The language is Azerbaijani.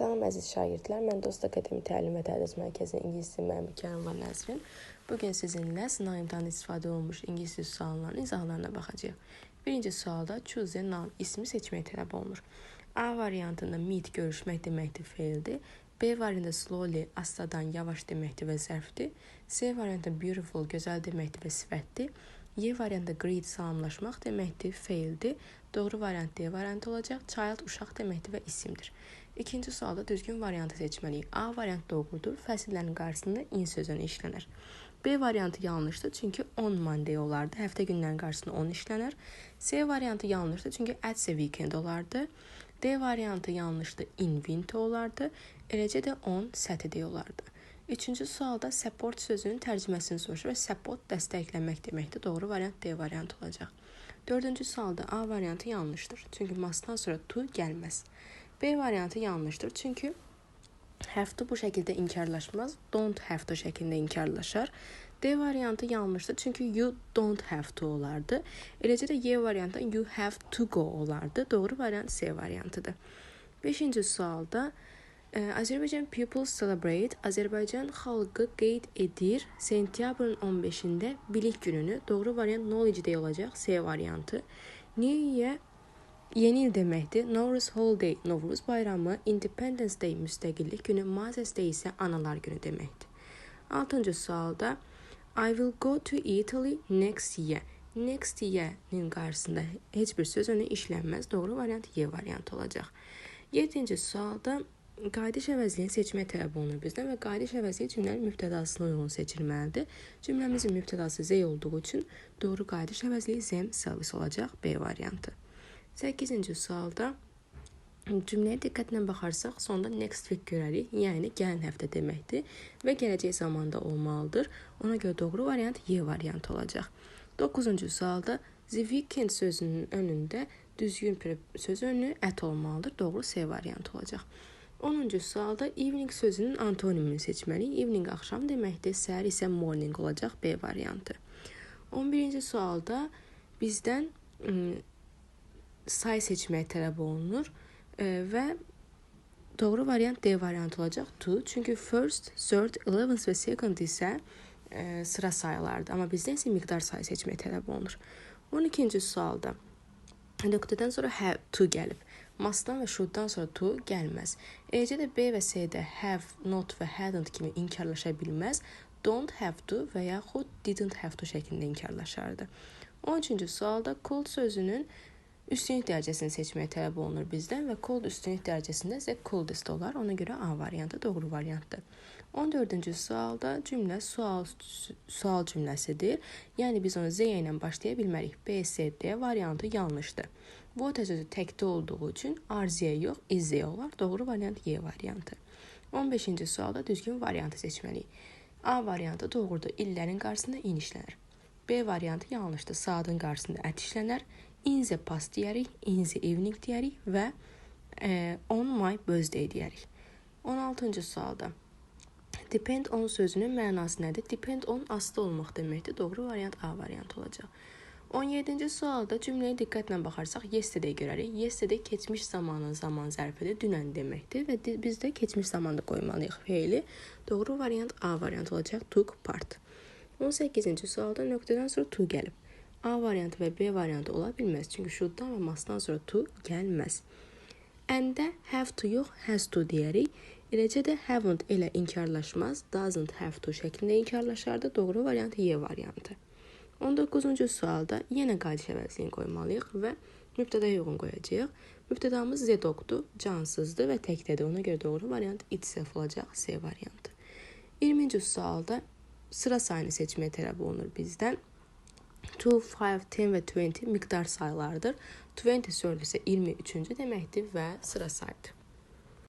Salam əziz şagirdlər, mən Dost Akademi Təlim və Tədris Mərkəzinin ingilis dili müəllimi Kərimova Nəzrin. Bu gün sizinlə sınav imtahanında istifadə olunmuş ingilis dili suallarının izahlarına baxacağıq. Birinci sualda choose a noun ismi seçmək tələb olunur. A variantında meet görüşmək deməkdir, feildir. B variantında slowly astadan, yavaş deməkdir və zərfdir. C variantında beautiful gözəl deməkdir və sifətdir. Y variantında greet salamlaşmaq deməkdir, feildir. Doğru variant D variantı olacaq. Child uşaq deməkdir və isimdir. İkinci sualda düzgün variantı seçməliyik. A variantı doğrudur. Fəsillərin qarşısında in sözünü işlənər. B variantı yanlışdır, çünki on Monday olardı. Həftə günlərinin qarşısında on işlənər. C variantı yanlışdır, çünki the weekend olardı. D variantı yanlışdır, in winter olardı. Eləcə də on Saturday olardı. Üçüncü sualda support sözünün tərcüməsini soruşur və support dəstəkləmək deməkdir. Doğru variant D variantı olacaq. Dördüncü sualda A variantı yanlışdır. Çünki masdan sonra to gəlməz. B variantı yanlışdır. Çünki have to bu şəkildə inkarlaşmaz. Don't have to şəklində inkarlaşar. D variantı yanlışdır. Çünki you don't have to olardı. Eləcə də Y variantı you have to go olardı. Doğru variant C variantıdır. 5-ci sualda Azərbaycan people celebrate Azərbaycan xalqı qeyd edir sentyabrın 15-də bilik gününü. Doğru variant knowledge day olacaq. C variantı. Year Yeni il deməkdir. Novruz Holiday, Novruz bayramı, Independence Day müstəqillik günü, Mother's Day isə analar günü deməkdir. 6-cı sualda I will go to Italy next year. Next year-nin qarşısında heç bir söz önü işlənməz. Doğru variant Y variantı olacaq. 7-ci sualda qayıdış əvəzliyini seçmək tələb olunur bizdən və qayıdış əvəzliyi cümlənin mübtədasına uyğun seçilməlidir. Cümləmizin mübtədası Z olduğu üçün doğru qayıdış əvəzliyi them service olacaq B variantı. 8-ci sualda cümləyə diqqətlə baxarsaq, sonda next week görərik. Yəni gələn həftə deməkdir və gələcək zamanda olmalıdır. Ona görə doğru variant Y variantı olacaq. 9-cu sualda the weekend sözünün önündə düzgün söz önü at olmalıdır. Doğru C variantı olacaq. 10-cu sualda evening sözünün antonimini seçməliyik. Evening axşam deməkdir, səhər isə morning olacaq B variantı. 11-ci sualda bizdən say seçmək tələb olunur e, və doğru variant D variantı olacaq to. Çünki first, third, eleventh və second isə e, sıra sayılardır. Amma bizdən isə miqdar sayı seçmək tələb olunur. 12-ci sualda nöqtədən sonra have to gəlib. Must-dan və should-dan sonra to gəlməz. Eləcə də B və C-də have, not və hadn't kimi inkarlaşa bilməz. Don't have to və yaxud didn't have to şəklində inkarlaşardı. 13-cü sualda could sözünün Üstünlük dərəcəsini seçmək tələb olunur bizdən və cold üstünlük dərəcəsində isə coldest olar. Ona görə A variantı doğru variantdır. 14-cü sualda cümlə sual sual cümləsidir. Yəni biz onu Z ilə başlaya bilmərik. B, C, D variantı yanlışdır. Bu sözü təkdə olduğu üçün arziyə yox, izziyə olar. Doğru variant Y variantı. 15-ci sualda düzgün variantı seçməliyik. A variantı doğrudur. İllərin qarşısında in işlənir. B variantı yanlışdır. Saatın qarşısında ət işlənər. In the past deyərik, in the evening deyərik və e, on my birthday deyərik. 16-cı sualda depend on sözünün mənası nədir? Depend on asılı olmaq deməkdir. Doğru variant A variantı olacaq. 17-ci sualda cümləyə diqqətlə baxarsaq yesterday görərik. Yesterday keçmiş zamanın zaman zərfidir, dünən deməkdir və biz də keçmiş zamanda qoymalıyıq feili. Doğru variant A variantı olacaq. Took part. 18-ci sualda nöqtədən sonra to gəlib. A variantı və B variantı ola bilməz. Çünki should-dan və must-dan sonra to gəlməz. And-də have to yox, has to deyərik. Eləcə də haven't elə inkarlaşmaz, doesn't have to şəklində inkarlaşardı. Doğru variant Y variantı. 19-cu sualda yenə qayıdış əvəzliyini qoymalıyıq və mübtədəyə uyğun qoyacağıq. Mübtədamız Z-dokdur, cansızdır və təkdədir. Ona görə doğru variant itself olacaq C variantı. 20-ci sualda sıra sayını seçməyə tələb olunur bizdən. 2, 5, 10 və 20 miqdar sayılardır. 20 sörd isə 23-cü deməkdir və sıra sayıdır.